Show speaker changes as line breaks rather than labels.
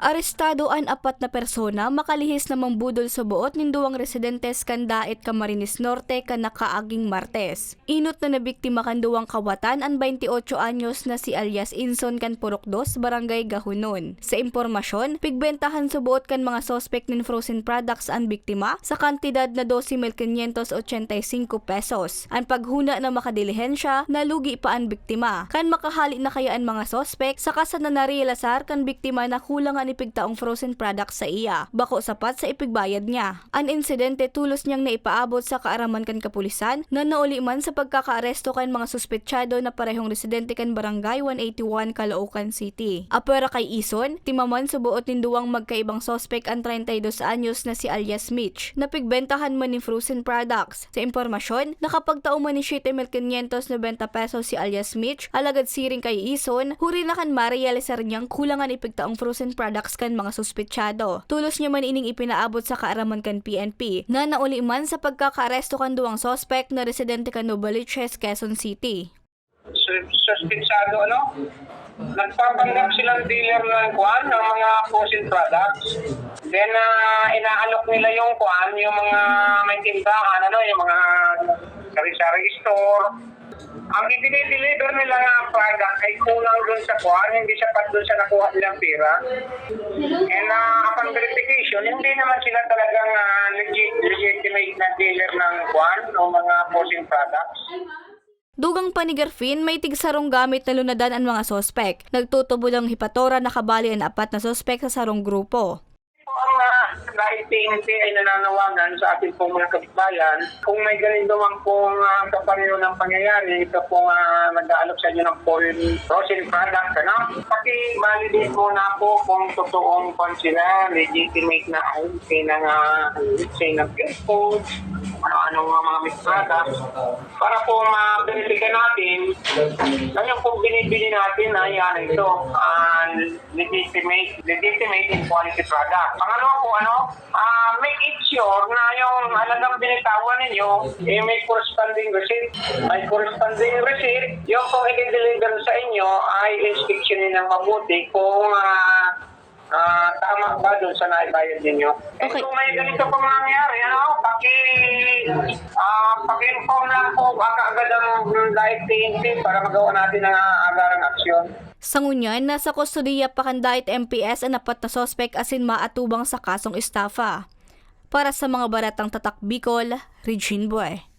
Arestado ang apat na persona makalihis na mambudol sa buot nin duwang residentes Kandait Camarines Norte kanakaaging Martes. Inot na nabiktima kan duwang kawatan ang 28 anyos na si alias Inson kan Purok 2 Barangay Gahunon. Sa impormasyon, pigbentahan sa buot kan mga sospek nin frozen products ang biktima sa kantidad na 12,585 pesos. Ang paghuna na makadilihensya, nalugi pa ang biktima. Kan makahali na kaya ang mga sospek, saka sa nanarilasar kan biktima na kulang ipigtaong frozen products sa iya. Bako sapat sa ipigbayad niya. Ang insidente tulos niyang naipaabot sa kaaraman kan kapulisan na nauli man sa pagkakaaresto kan mga suspetsyado na parehong residente kan barangay 181 Caloocan City. Apera kay Ison, timaman sa buot ninduwang magkaibang sospek ang 32 anyos na si alias Mitch na pigbentahan man ni frozen products. Sa impormasyon, nakapagtao man ni 7,590 pesos si alias Mitch, alagad siring kay Ison, huri na kan marealisar niyang kulangan ipigtaong frozen products kan mga suspetsyado. Tulos niya man ining ipinaabot sa kaaraman kan PNP na nauli man sa pagkakaaresto kan duwang sospek na residente kan Novaliches, Quezon City.
Sus- suspensado ano? Nagpapanggap silang dealer ng kuan ng mga frozen products. Then ah, inaalok nila yung kuan, yung mga may tindahan, ano, yung mga sari-sari store. Ang i-deliver nila ng product ay kulang dun sa kuan, hindi sapat dun sa nakuha nilang pera. And uh, upon verification, hindi naman sila talagang ah, legit, legitimate na dealer ng kuan o mga frozen products.
Dugang panigarfin, may tigsarong gamit na lunadan ang mga sospek. Nagtutubo ng hipatora na kabali ang apat na sospek sa sarong grupo.
Ang PNP ay nananawagan sa ating pong mga kabayan, kung may ganito man pong uh, kapanino ng pangyayari, ito pong uh, nag-aalok sa inyo ng foreign frozen product, ano? Paki-validate mo na po kung totoong kung sila, legitimate na ay ng, uh, say, ng pure food, ano-ano mga mga products, para po ma-verify yung pong binibili natin ay ano ito, uh, legitimate, legitimate in quality product. Pangalawa po, ano, ah make it sure na yung halagang binitawan ninyo, eh, may corresponding receipt. May corresponding receipt, yung pong i-deliver sa inyo ay inspectionin ng mabuti kung ah, ah, tama ba doon sa naibayad ninyo.
Okay.
Eh, kung may ganito pong nangyari, ano, paki, ah, paki-inform lang po agad ang live TNT para magawa natin ang agarang aksyon.
Sa ngunyan, nasa kustodiya pa kandait MPS ang apat na sospek asin maatubang sa kasong estafa. Para sa mga baratang tatak Bicol, Regine Boy.